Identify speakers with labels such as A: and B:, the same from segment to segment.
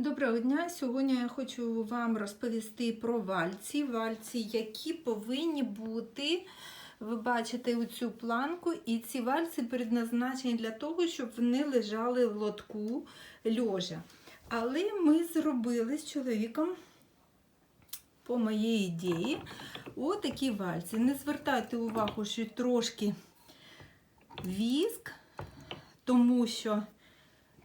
A: Доброго дня! Сьогодні я хочу вам розповісти про вальці. Вальці, які повинні бути. Ви бачите оцю планку, і ці вальці предназначені для того, щоб вони лежали в лотку льожа. Але ми зробили з чоловіком, по моїй ідеї, отакі вальці. Не звертайте увагу, що трошки віск, тому що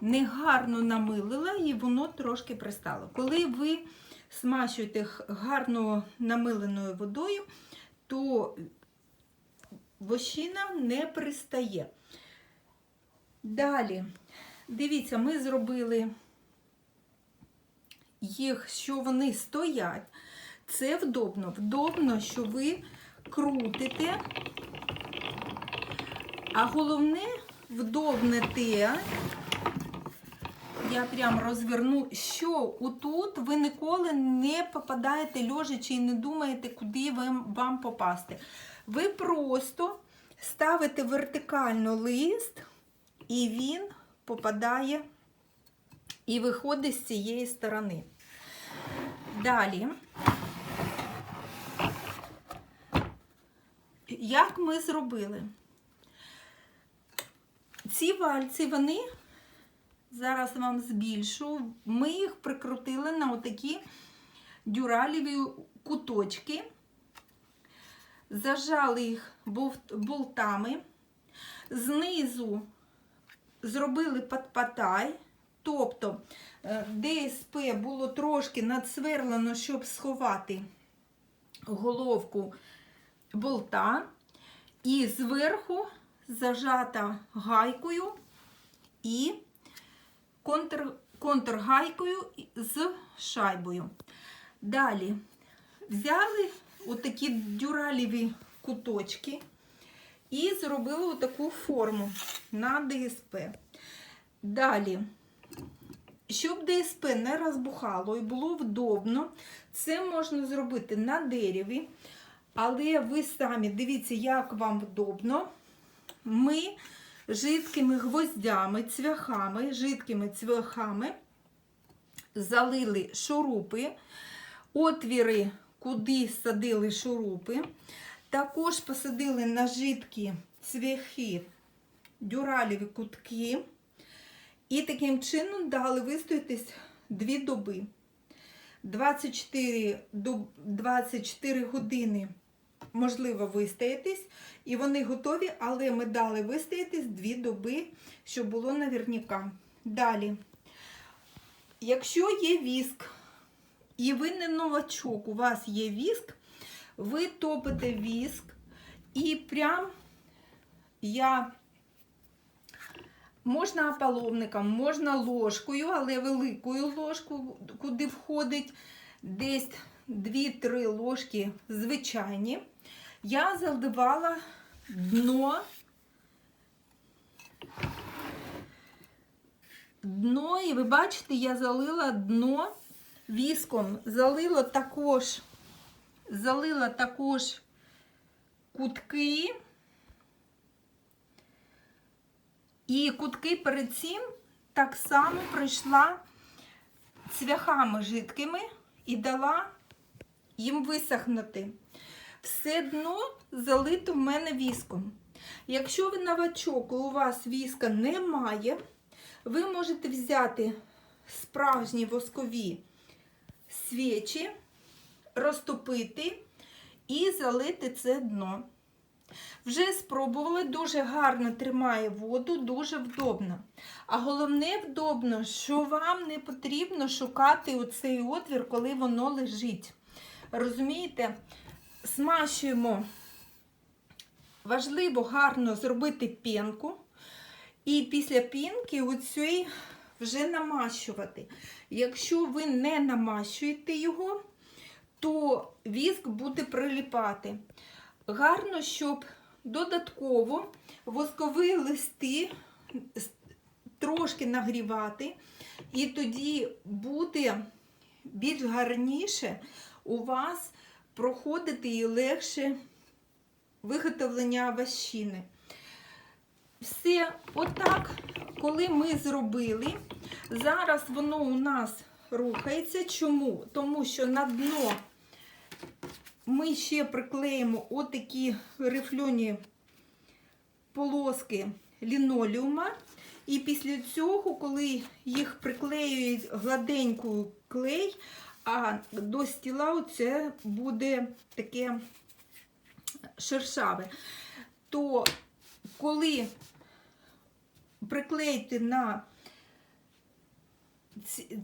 A: негарно намилила і воно трошки пристало. Коли ви смачуєте гарно намиленою водою, то вощина не пристає. Далі, дивіться, ми зробили їх, що вони стоять. Це вдобно. Вдобно, що ви крутите. А головне, вдобне те, я прям розверну, що отут ви ніколи не попадаєте лежачи і не думаєте, куди вам, попасти. Ви просто ставите вертикально лист, і він попадає і виходить з цієї сторони. Далі. Як ми зробили? Ці вальці, вони Зараз вам збільшу. Ми їх прикрутили на отакі дюраліві куточки, зажали їх болтами, знизу зробили подпатай, тобто е, ДСП було трошки надсверлено, щоб сховати головку болта, і зверху зажата гайкою і контр, контргайкою з шайбою. Далі взяли отакі дюраліві куточки і зробили отаку форму на ДСП. Далі, щоб ДСП не розбухало і було вдобно, це можна зробити на дереві, але ви самі дивіться, як вам вдобно. Ми жидкими гвоздями, цвяхами, жидкими цвяхами залили шурупи, отвіри, куди садили шурупи. Також посадили на жидкі цвяхи дюраліві кутки. І таким чином дали вистоятись дві доби. 24, доб- 24 години можливо вистоятись, і вони готові, але ми дали вистоятись дві доби, щоб було наверняка. Далі, якщо є віск, і ви не новачок, у вас є віск, ви топите віск, і прям я. Можна ополовником, можна ложкою, але великою ложкою, куди входить десь 2-3 ложки звичайні. Я заливала дно. Дно, і ви бачите, я залила дно віском, залила також, залила також кутки. І кутки перед цим так само пройшла цвяхами жидкими і дала їм висохнути. Все дно залито в мене віском. Якщо ви новачок і у вас віска немає, ви можете взяти справжні воскові свічі, розтопити і залити це дно. Вже спробували, дуже гарно тримає воду, дуже вдобно. А головне вдобно, що вам не потрібно шукати оцей отвір, коли воно лежить. Розумієте? Смащуємо. Важливо гарно зробити пінку. І після пінки оцей вже намащувати. Якщо ви не намащуєте його, то віск буде приліпати. Гарно, щоб додатково воскові листи трошки нагрівати, і тоді буде більш гарніше у вас проходити і легше виготовлення ващини. Все, отак, коли ми зробили, зараз воно у нас рухається. Чому? Тому що на дно ми ще приклеїмо отакі рифльоні полоски лінолеума. І після цього, коли їх приклеюють гладеньку клей, а до стіла це буде таке шершаве, то коли приклеїти на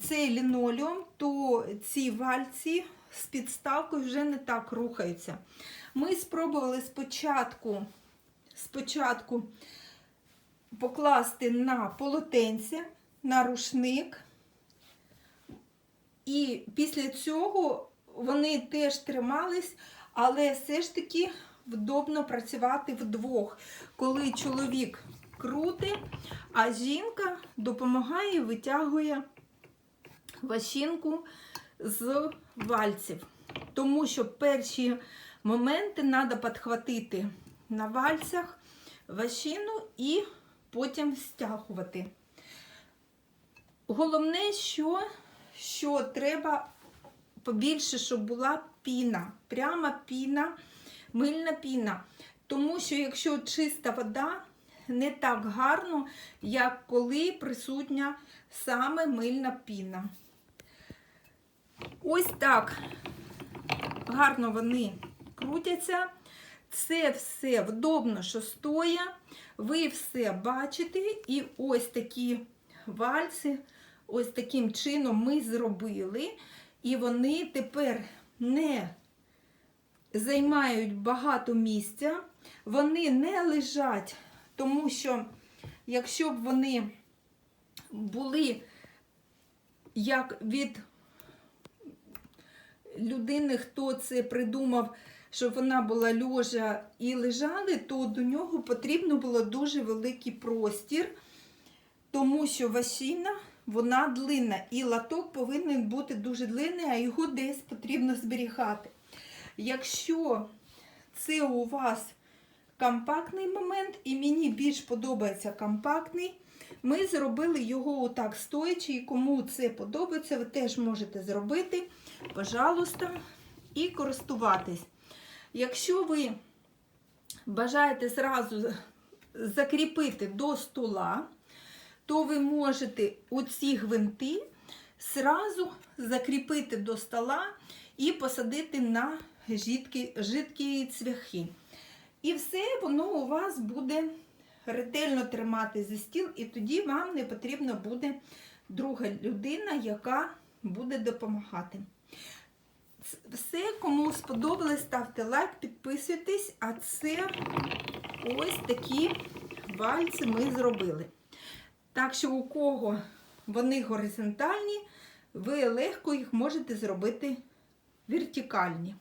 A: цей лінолеум, то ці вальці з підставкою вже не так рухаються. Ми спробували спочатку, спочатку покласти на полотенце, на рушник. І після цього вони теж тримались, але все ж таки вдобно працювати вдвох, коли чоловік крутить, а жінка допомагає витягує ващинку з вальців. Тому що перші моменти треба підхватити на вальцях ващину і потім стягувати. Головне, що, що треба побільше, щоб була піна, пряма піна, мильна піна. Тому що якщо чиста вода, не так гарно, як коли присутня саме мильна піна. Ось так гарно вони крутяться. Це все вдобно, що стоя. Ви все бачите, і ось такі вальси, ось таким чином ми зробили. І вони тепер не займають багато місця, вони не лежать, тому що якщо б вони були як від людини, хто це придумав, щоб вона була льожа і лежали, то до нього потрібно було дуже великий простір, тому що ващина вона длинна, і латок повинен бути дуже длинний, а його десь потрібно зберігати. Якщо це у вас компактний момент, і мені більш подобається компактний, ми зробили його отак стоячи, і кому це подобається, ви теж можете зробити, пожалуйста, і користуватись. Якщо ви бажаєте зразу закріпити до стола, то ви можете оці гвинти зразу закріпити до стола і посадити на жидкі, жидкі цвяхи. І все воно у вас буде ретельно тримати за стіл, і тоді вам не потрібна буде друга людина, яка буде допомагати. Все, кому сподобалось, ставте лайк, підписуйтесь, а це ось такі вальці ми зробили. Так що, у кого вони горизонтальні, ви легко їх можете зробити вертикальні.